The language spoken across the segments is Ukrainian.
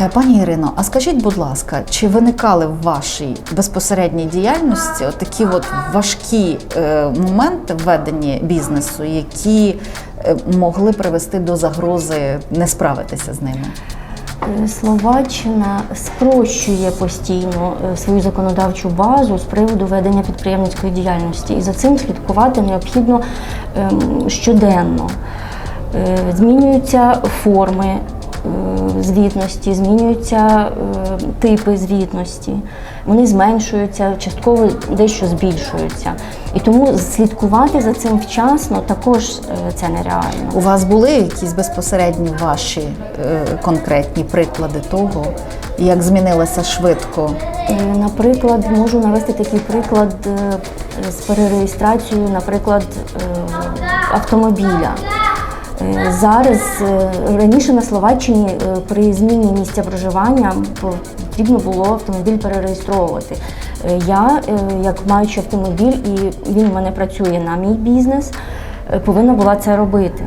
Е, Пані Ірино, а скажіть, будь ласка, чи виникали в вашій безпосередній діяльності такі от важкі е, моменти в веденні бізнесу, які е, могли привести до загрози не справитися з ними? Словаччина спрощує постійно свою законодавчу базу з приводу ведення підприємницької діяльності, і за цим слідкувати необхідно ем, щоденно. Змінюються форми звітності, змінюються е, типи звітності, вони зменшуються, частково дещо збільшуються. І тому слідкувати за цим вчасно також е, це нереально. У вас були якісь безпосередні ваші е, конкретні приклади того, як змінилося швидко Е, Наприклад, можу навести такий приклад е, з перереєстрацією, наприклад, е, автомобіля. Зараз е, раніше на Словаччині е, при зміні місця проживання потрібно було автомобіль перереєстровувати. Е, Я, як маючи автомобіль, і він в мене працює на мій бізнес, повинна була це робити.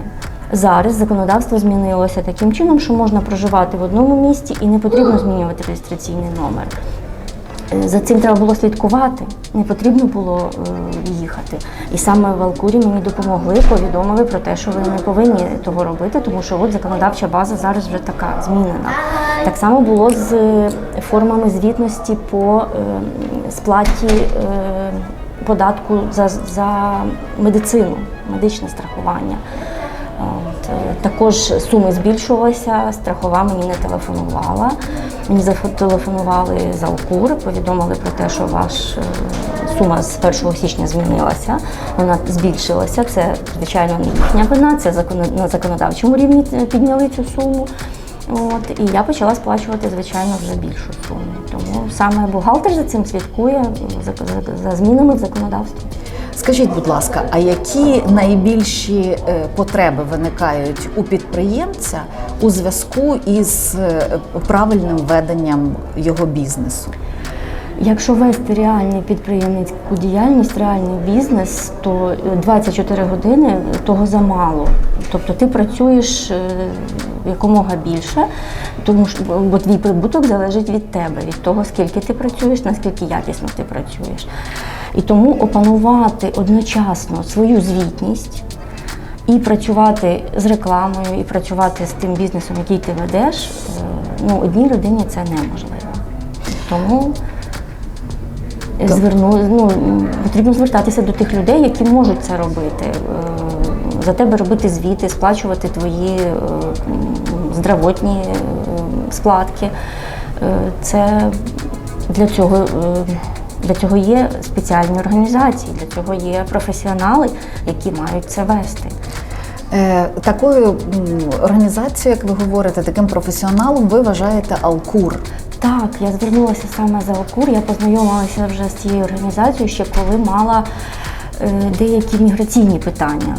Зараз законодавство змінилося таким чином, що можна проживати в одному місті і не потрібно змінювати реєстраційний номер. За цим треба було слідкувати, не потрібно було е, їхати. І саме в Алкурі мені допомогли, повідомили про те, що ви не повинні того робити, тому що от законодавча база зараз вже така змінена. Так само було з е, формами звітності по е, сплаті податку за, за медицину, медичне страхування. От, е, також суми збільшувалися, страхова мені не телефонувала. Мені зателефонували з Алкур, повідомили про те, що ваша сума з 1 січня змінилася, вона збільшилася. Це, звичайно, не їхня вина, це на законодавчому рівні е, підняли цю суму. От, і я почала сплачувати, звичайно, вже більшу суму. Тому саме бухгалтер за цим слідкує за, за, за змінами в законодавстві. Скажіть, будь ласка, а які найбільші е, потреби виникають у підприємця у зв'язку із е, правильним веденням його бізнесу? Якщо вести реальну підприємницьку діяльність, реальний бізнес, то 24 години того замало. Тобто ти працюєш е, якомога більше, тому що бо твій прибуток залежить від тебе, від того, скільки ти працюєш, наскільки якісно ти працюєш. І тому опанувати одночасно свою звітність і працювати з рекламою, і працювати з тим бізнесом, який ти ведеш, е, ну, одній людині це неможливо. Тому зверну, ну, потрібно звертатися до тих людей, які можуть це робити. Е, За тебе робити звіти, сплачувати твої е, здравотні складки. Це для цього. Для цього є спеціальні організації, для цього є професіонали, які мають це вести. Е, Такою організацією, як ви говорите, таким професіоналом ви вважаєте Алкур. Так, я звернулася саме за Алкур. Я познайомилася вже з цією організацією ще коли мала е, деякі міграційні питання.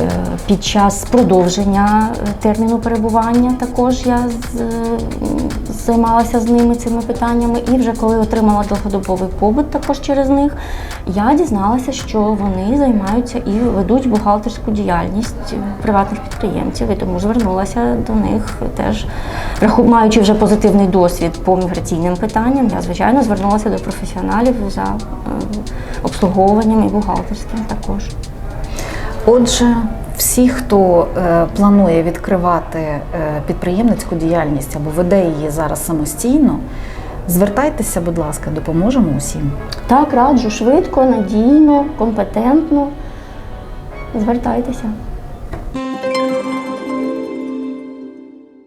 Е, Під час продовження е, терміну перебування також я займалася з ними цими питаннями. І вже коли отримала довгодобовий побут також через них, я дізналася, що вони займаються і ведуть бухгалтерську діяльність приватних підприємців. І тому звернулася до них теж, маючи вже позитивний досвід по міграційним питанням, я звичайно звернулася до професіоналів за е, обслуговуванням і бухгалтерським також. Отже, всі, хто е, планує відкривати е, підприємницьку діяльність або веде її зараз самостійно, звертайтеся, будь ласка, допоможемо усім. Так, раджу швидко, надійно, компетентно. Звертайтеся.